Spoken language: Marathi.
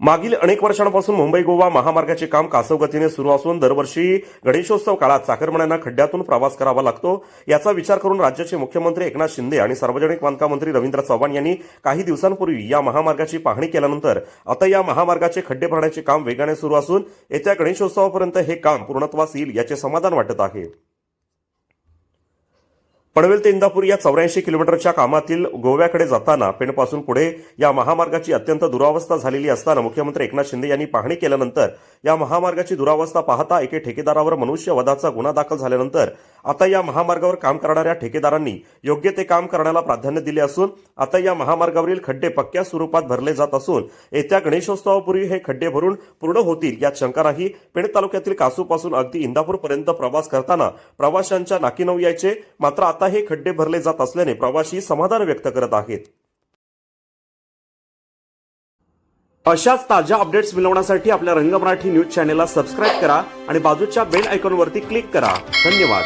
मागील अनेक वर्षांपासून मुंबई गोवा महामार्गाचे काम कासवगतीने सुरू असून दरवर्षी गणेशोत्सव काळात चाकरमान्यांना खड्ड्यातून प्रवास करावा लागतो. याचा विचार करून राज्याचे मुख्यमंत्री एकनाथ शिंदे आणि सार्वजनिक बांधकाम मंत्री रवींद्र चव्हाण यांनी काही दिवसांपूर्वी या महामार्गाची पाहणी केल्यानंतर आता या महामार्गाचे खड्डे भरण्याचे काम वेगाने सुरू असून येत्या गणेशोत्सवापर्यंत हे काम पूर्णत्वास येईल याचे समाधान वाटत आहे. पनवेल ते इंदापूर या चौऱ्याऐंशी किलोमीटरच्या कामातील गोव्याकडे जाताना पेणपासून पुढे या महामार्गाची अत्यंत दुरावस्था झालेली असताना मुख्यमंत्री एकनाथ शिंदे यांनी पाहणी केल्यानंतर या महामार्गाची दुरावस्था पाहता एके ठेकेदारावर मनुष्यवधाचा गुन्हा दाखल झाल्यानंतर आता या महामार्गावर काम करणाऱ्या ठेकेदारांनी योग्य ते काम करण्याला प्राधान्य दिले असून आता या महामार्गावरील खड्डे पक्क्या स्वरूपात भरले जात असून येत्या गणेशोत्सवापूर्वी हे खड्डे भरून पूर्ण होतील यात शंका नाही. पेण तालुक्यातील कासूपासून अगदी इंदापूरपर्यंत प्रवास करताना प्रवाशांच्या नाकीनऊ यायचे मात्र आता हे खड्डे भरले जात असल्याने प्रवासी समाधान व्यक्त करत आहेत. अशाच ताज्या अपडेट्स मिळवण्यासाठी आपल्या रंग मराठी न्यूज चॅनेलला सबस्क्राईब करा आणि बाजूच्या बेल आयकॉनवरती क्लिक करा. धन्यवाद.